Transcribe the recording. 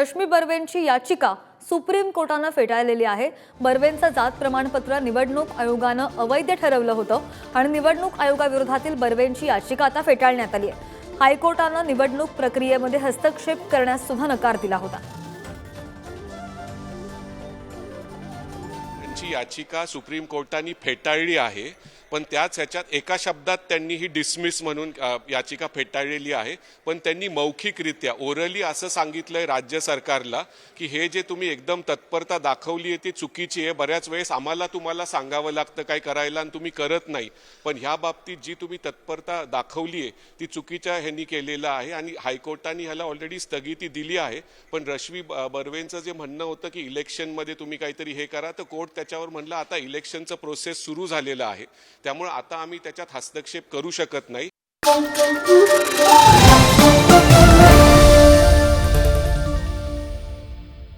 रश्मी बर्वेंची याचिका सुप्रीम कोर्टानं फेटाळलेली आहे. बर्वेंचं जात प्रमाणपत्र निवडणूक आयोगानं अवैध ठरवलं होतं आणि निवडणूक आयोगाविरोधातील बर्वेंची याचिका आता फेटाळण्यात आली आहे. हायकोर्टानं निवडणूक प्रक्रियेमध्ये हस्तक्षेप करण्यास सुद्धा नकार दिला होता. याचिका सुप्रीम कोर्टाने फेटाळली आहे. पण त्याच ह्याच्यात एका शब्दात त्यांनी ही डिसमिस म्हणून याचिका फेटाळलेली आहे. पण त्यांनी मौखिकरित्या ओरली असं सांगितलंय राज्य सरकारला की हे जे तुम्ही एकदम तत्परता दाखवली आहे ती चुकीची आहे. बऱ्याच वेळेस आम्हाला तुम्हाला सांगावं लागतं काय करायला आणि तुम्ही करत नाही. पण ह्या बाबतीत जी तुम्ही तत्परता दाखवली आहे ती चुकीच्या ह्यांनी केलेलं आहे आणि हायकोर्टाने ह्याला ऑलरेडी स्थगिती दिली आहे. पण रश्मी ब- बर्वेंचं जे म्हणणं होतं की इलेक्शनमध्ये तुम्ही काहीतरी हे करा तर कोर्ट त्याच्यावर म्हणलं आता इलेक्शनचं प्रोसेस सुरू झालेलं आहे. त्यामुळे आता आम्ही त्याच्यात हस्तक्षेप करू शकत नाही.